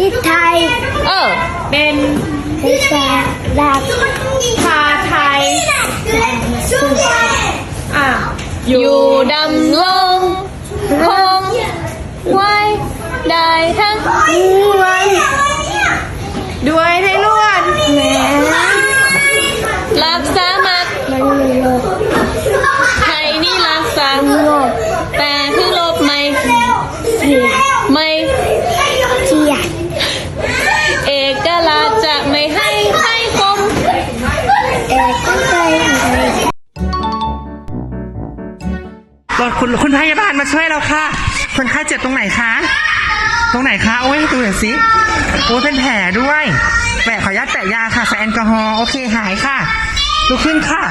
ที่ไทย เออ เป็นวิชาดับชาไทย อะ อยู่ดำลงคงไว้ได้ทั้งวันด้วยให้ล้วนแม้รักษามัดมันมีโลก รถคุณคุณพยาบาลมาช่วยเราค่ะ คนไข้เจ็บตรงไหนคะ ตรงไหนคะ โอ้ยดูหน่อยสิ โอ้ยเป็นแผลด้วยแปะขออนุญาตแปะยาค่ะใส่แอลกอฮอล์ โอเคหายค่ะลุกขึ้นค่ะ